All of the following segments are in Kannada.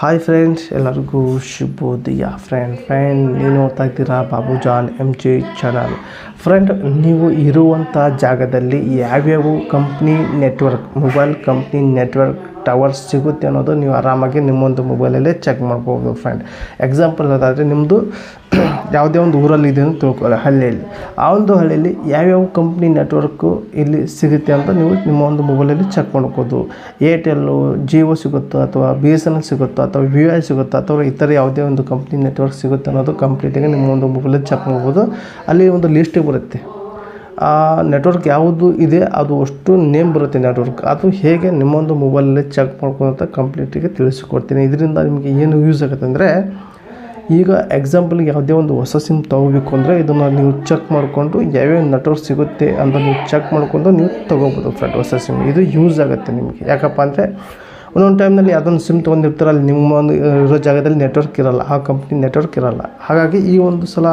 ಹಾಯ್ ಫ್ರೆಂಡ್ಸ್ ಎಲ್ಲರಿಗೂ ಶುಭೋದಯ. ಫ್ರೆಂಡ್ ಫ್ರೆಂಡ್ ನೀವು ನೋಡ್ತಾ ಇದ್ದೀರಾ Babu John M J channel friend ನೀವು ಇರುವಂಥ ಜಾಗದಲ್ಲಿ ಯಾವ್ಯಾವ company network mobile company network towers ಸಿಗುತ್ತೆ ಅನ್ನೋದು ನೀವು ಆರಾಮಾಗಿ ನಿಮ್ಮೊಂದು ಮೊಬೈಲಲ್ಲೇ ಚೆಕ್ ಮಾಡ್ಬೋದು ಫ್ರೆಂಡ್ ಎಕ್ಸಾಂಪಲ್ ಅದಾದರೆ ನಿಮ್ಮದು ಯಾವುದೇ ಒಂದು ಊರಲ್ಲಿ ಇದೆ ಅಂತ ತಿಳ್ಕೊಳ್ಳಿ, ಹಳ್ಳಿಯಲ್ಲಿ. ಆ ಒಂದು ಹಳ್ಳಿಯಲ್ಲಿ ಯಾವ್ಯಾವ ಕಂಪ್ನಿ ನೆಟ್ವರ್ಕು ಇಲ್ಲಿ ಸಿಗುತ್ತೆ ಅಂತ ನೀವು ನಿಮ್ಮ ಒಂದು ಮೊಬೈಲಲ್ಲಿ ಚೆಕ್ ಮಾಡ್ಬೋದು ಏರ್ಟೆಲ್ಲು ಜಿಯೋ ಸಿಗುತ್ತೋ ಅಥವಾ ಬಿ ಎಸ್ ಎನ್ ಎಲ್ ಸಿಗುತ್ತೋ ಅಥವಾ ವಿ ಐ ಸಿಗುತ್ತೋ ಅಥವಾ ಇತರ ಯಾವುದೇ ಒಂದು ಕಂಪ್ನಿ ನೆಟ್ವರ್ಕ್ ಸಿಗುತ್ತೆ ಅನ್ನೋದು ಕಂಪ್ಲೀಟಾಗಿ ನಿಮ್ಮ ಒಂದು ಮೊಬೈಲಲ್ಲಿ ಚೆಕ್ ಮಾಡ್ಬೋದು. ಅಲ್ಲಿ ಒಂದು ಲಿಸ್ಟಿಗೆ ಬರುತ್ತೆ. ಆ ನೆಟ್ವರ್ಕ್ ಯಾವುದು ಇದೆ, ಅದು ಅಷ್ಟು ನೇಮ್ ಬರುತ್ತೆ ನೆಟ್ವರ್ಕ್ ಅದು ಹೇಗೆ ನಿಮ್ಮೊಂದು ಮೊಬೈಲಲ್ಲಿ ಚೆಕ್ ಮಾಡ್ಕೊಂತ ಕಂಪ್ಲೀಟಿಗೆ ತಿಳಿಸಿಕೊಡ್ತೀನಿ. ಇದರಿಂದ ನಿಮಗೆ ಏನು ಯೂಸ್ ಆಗುತ್ತೆ ಅಂದರೆ, ಈಗ ಎಕ್ಸಾಂಪಲ್ಗೆ ಯಾವುದೇ ಒಂದು ಹೊಸ ಸಿಮ್ ತೊಗೋಬೇಕು ಅಂದರೆ ಇದನ್ನು ನೀವು ಚೆಕ್ ಮಾಡಿಕೊಂಡು ಯಾವ್ಯಾವ ನೆಟ್ವರ್ಕ್ ಸಿಗುತ್ತೆ ಅಂತ ನೀವು ಚೆಕ್ ಮಾಡಿಕೊಂಡು ನೀವು ತೊಗೋಬೋದು ಫ್ರೆಂಡ್ ಹೊಸ ಸಿಮ್ ಇದು ಯೂಸ್ ಆಗುತ್ತೆ ನಿಮಗೆ. ಯಾಕಪ್ಪ ಅಂದರೆ, ಒಂದೊಂದು ಟೈಮ್ನಲ್ಲಿ ಅದೊಂದು ಸಿಮ್ ತೊಗೊಂಡಿರ್ತಾರೆ ಅಲ್ಲಿ ನಿಮ್ಮ ಒಂದು ಇರೋ ಜಾಗದಲ್ಲಿ ನೆಟ್ವರ್ಕ್ ಇರೋಲ್ಲ, ಆ ಕಂಪ್ನಿ ನೆಟ್ವರ್ಕ್ ಇರಲ್ಲ. ಹಾಗಾಗಿ ಈ ಒಂದು ಸಲ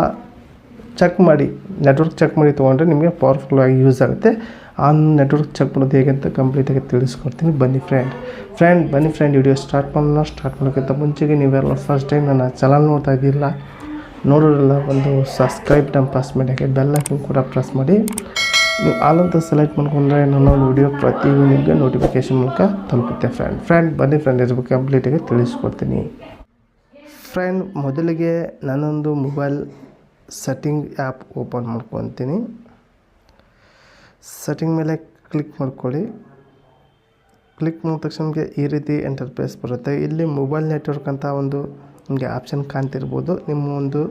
ಚೆಕ್ ಮಾಡಿ ನೆಟ್ವರ್ಕ್ ಚೆಕ್ ಮಾಡಿ ತೊಗೊಂಡ್ರೆ ನಿಮಗೆ ಪವರ್ಫುಲ್ಲಾಗಿ ಯೂಸ್ ಆಗುತ್ತೆ. ಆ ನೆಟ್ವರ್ಕ್ ಚೆಕ್ ಮಾಡೋದು ಹೇಗೆ ಅಂತ ಕಂಪ್ಲೀಟಾಗಿ ತಿಳಿಸ್ಕೊಡ್ತೀನಿ. ಬನ್ನಿ ಫ್ರೆಂಡ್ ಫ್ರೆಂಡ್ ಬನ್ನಿ ಫ್ರೆಂಡ್ ವಿಡಿಯೋ ಸ್ಟಾರ್ಟ್ ಮಾಡೋಣ ಸ್ಟಾರ್ಟ್ ಮಾಡೋಕ್ಕಿಂತ ಮುಂಚೆಗೆ ನೀವೆಲ್ಲ ಫಸ್ಟ್ ಟೈಮ್ ನನ್ನ ಚಾನಲ್ ನೋಡ್ತಾ ಇದ್ದಿಲ್ಲ ನೋಡೋರೆಲ್ಲ ಒಂದು ಸಬ್ಸ್ಕ್ರೈಬ್ ಟೈಮ್ ಪಾಸ್ ಮಾಡಿ, ಹಾಗೆ ಬೆಲ್ ಐಕನ್ ಕೂಡ ಪ್ರೆಸ್ ಮಾಡಿ. ನೀವು ಆಲ್ ಅಂತ ಸೆಲೆಕ್ಟ್ ಮಾಡ್ಕೊಂಡ್ರೆ ನನ್ನ ವಿಡಿಯೋ ಪ್ರತಿ ನಿಮಗೆ ನೋಟಿಫಿಕೇಶನ್ ಮೂಲಕ ತಲುಪುತ್ತೆ ಫ್ರೆಂಡ್ ಫ್ರೆಂಡ್ ಬನ್ನಿ ಫ್ರೆಂಡ್ ಇದ್ರ ಬಗ್ಗೆ ಕಂಪ್ಲೀಟಾಗಿ ತಿಳಿಸ್ಕೊಡ್ತೀನಿ. ಫ್ರೆಂಡ್ ಮೊದಲಿಗೆ ನಾನೊಂದು ಮೊಬೈಲ್ ಸೆಟ್ಟಿಂಗ್ ಆ್ಯಪ್ ಓಪನ್ ಮಾಡ್ಕೊತೀನಿ. ಸೆಟ್ಟಿಂಗ್ ಮೇಲೆ ಕ್ಲಿಕ್ ಮಾಡ್ಕೊಳ್ಳಿ. ಕ್ಲಿಕ್ ಮಾಡಿದ ತಕ್ಷಣ ನಿಮಗೆ ಈ ರೀತಿ ಎಂಟರ್ಪ್ರೈಸ್ ಬರುತ್ತೆ. ಇಲ್ಲಿ ಮೊಬೈಲ್ ನೆಟ್ವರ್ಕ್ ಅಂತ ಒಂದು ನಿಮಗೆ ಆಪ್ಷನ್ ಕಾಣ್ತಿರ್ಬೋದು. ನಿಮ್ಮ ಒಂದು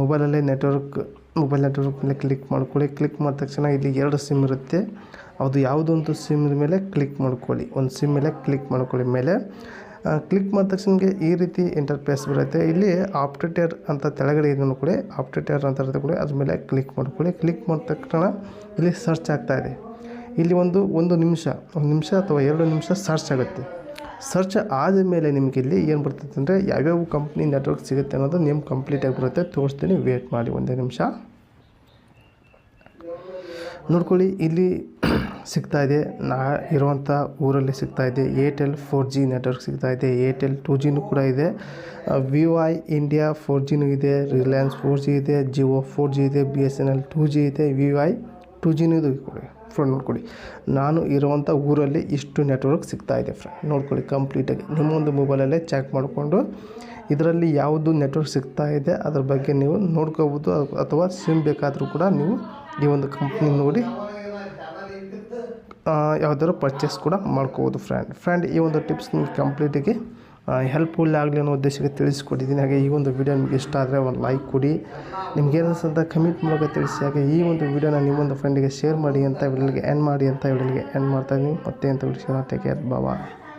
ಮೊಬೈಲಲ್ಲಿ ನೆಟ್ವರ್ಕ್ ಮೊಬೈಲ್ ನೆಟ್ವರ್ಕ್ ಮೇಲೆ ಕ್ಲಿಕ್ ಮಾಡ್ಕೊಳ್ಳಿ. ಕ್ಲಿಕ್ ಮಾಡಿದ ತಕ್ಷಣ ಇಲ್ಲಿ ಎರಡು ಸಿಮ್ ಇರುತ್ತೆ. ಅದು ಯಾವುದೊಂದು ಸಿಮ್ ಮೇಲೆ ಕ್ಲಿಕ್ ಮಾಡ್ಕೊಳ್ಳಿ. ಒಂದು ಸಿಮ್ ಮೇಲೆ ಕ್ಲಿಕ್ ಮಾಡ್ಕೊಳ್ಳಿ. ಮೇಲೆ ಕ್ಲಿಕ್ ಮಾಡಿದ ತಕ್ಷಣ ಈ ರೀತಿ ಇಂಟರ್ಫೇಸ್ ಬರುತ್ತೆ. ಇಲ್ಲಿ ಆಪ್ಟೇಟರ್ ಅಂತ ತೆಳಗಡೆ ಇದನ್ನು ಕೂಡ ಆಪ್ಟೇಟರ್ ಅಂತ ಇರುತ್ತೆ ಕೂಡ, ಅದ್ರ ಮೇಲೆ ಕ್ಲಿಕ್ ಮಾಡ್ಕೊಳ್ಳಿ. ಕ್ಲಿಕ್ ಮಾಡಿದ ತಕ್ಷಣ ಇಲ್ಲಿ ಸರ್ಚ್ ಆಗ್ತಾ ಇದೆ. ಇಲ್ಲಿ ಒಂದು ಒಂದು ನಿಮಿಷ ಒಂದು ನಿಮಿಷ ಅಥವಾ ಎರಡು ನಿಮಿಷ ಸರ್ಚ್ ಆಗುತ್ತೆ. ಸರ್ಚ್ ಆದಮೇಲೆ ನಿಮಗೆ ಇಲ್ಲಿ ಏನು ಬರ್ತೈತೆ ಅಂದರೆ ಯಾವ್ಯಾವ ಕಂಪ್ನಿ ನೆಟ್ವರ್ಕ್ ಸಿಗುತ್ತೆ ಅನ್ನೋದು ನೇಮ್ ಕಂಪ್ಲೀಟಾಗಿ ಬರುತ್ತೆ. ತೋರಿಸ್ತೀನಿ ವೇಟ್ ಮಾಡಿ ಒಂದೇ ನಿಮಿಷ. ನೋಡ್ಕೊಳ್ಳಿ, ಇಲ್ಲಿ ಸಿಗ್ತಾ ಇದೆ ನಾ ಇರುವಂಥ ಊರಲ್ಲಿ ಸಿಗ್ತಾ ಇದೆ ಏರ್ಟೆಲ್ ಫೋರ್ ಜಿ ನೆಟ್ವರ್ಕ್ ಸಿಗ್ತಾ ಇದೆ ಏರ್ಟೆಲ್ ಟೂ ಜಿನೂ ಕೂಡ ಇದೆ. ವಿ ಐ ಇಂಡಿಯಾ ಫೋರ್ ಜಿನೂ ಇದೆ. ರಿಲಯನ್ಸ್ ಫೋರ್ ಜಿ ಇದೆ. ಜಿಯೋ ಫೋರ್ ಜಿ ಇದೆ. B S N L two G ಇದೆ. ವಿ ಐ ಟೂ ಜಿನೂ ಕೊಡಿ ಫ್ರೆಂಡ್, ನೋಡ್ಕೊಳ್ಳಿ. ನಾನು ಇರುವಂಥ ಊರಲ್ಲಿ ಇಷ್ಟು ನೆಟ್ವರ್ಕ್ ಸಿಗ್ತಾ ಇದೆ ಫ್ರೆಂಡ್. ನೋಡ್ಕೊಳ್ಳಿ ಕಂಪ್ಲೀಟಾಗಿ. ನಿಮ್ಮೊಂದು ಮೊಬೈಲಲ್ಲೇ ಚೆಕ್ ಮಾಡಿಕೊಂಡು ಇದರಲ್ಲಿ ಯಾವುದು ನೆಟ್ವರ್ಕ್ ಸಿಗ್ತಾ ಇದೆ ಅದ್ರ ಬಗ್ಗೆ ನೀವು ನೋಡ್ಕೋಬೋದು. ಅಥವಾ ಸಿಮ್ ಬೇಕಾದರೂ ಕೂಡ ನೀವು ಈ ಒಂದು ಕಂಪ್ನಿ ನೋಡಿ ಯಾವುದಾದ್ರು ಪರ್ಚೇಸ್ ಕೂಡ ಮಾಡ್ಕೋಬೋದು ಫ್ರೆಂಡ್ ಫ್ರೆಂಡ್ ಈ ಒಂದು ಟಿಪ್ಸ್ ನಿಮ್ಗೆ ಕಂಪ್ಲೀಟಿಗೆ ಹೆಲ್ಪ್ಫುಲ್ ಆಗಲಿ ಅನ್ನೋ ಉದ್ದೇಶಕ್ಕೆ ತಿಳಿಸ್ಕೊಟ್ಟಿದ್ದೀನಿ. ಹಾಗೆ ಈ ಒಂದು ವಿಡಿಯೋ ನಿಮಗೆ ಇಷ್ಟ ಆದರೆ ಒಂದು ಲೈಕ್ ಕೊಡಿ. ನಿಮ್ಗೆ ಏನಿಸ್ತಂತ ಕಮೆಂಟ್ ಮೂಲಕ ತಿಳಿಸಿ. ಹಾಗೆ ಈ ಒಂದು ವಿಡಿಯೋನ ನಿಮ್ಮೊಂದು ಫ್ರೆಂಡಿಗೆ ಶೇರ್ ಮಾಡಿ ಅಂತ ವಿಡಿಯೋಗೆ ಎಂಡ್ ಮಾಡಿ ಅಂತ ವಿಡಿಯೋಗೆ ಎಂಡ್ ಮಾಡ್ತಾಯಿದ್ದೀನಿ ಮತ್ತೆ ಅಂತ ವಿಡಿಯೋ ಟೇಕ್ ಕೇರ್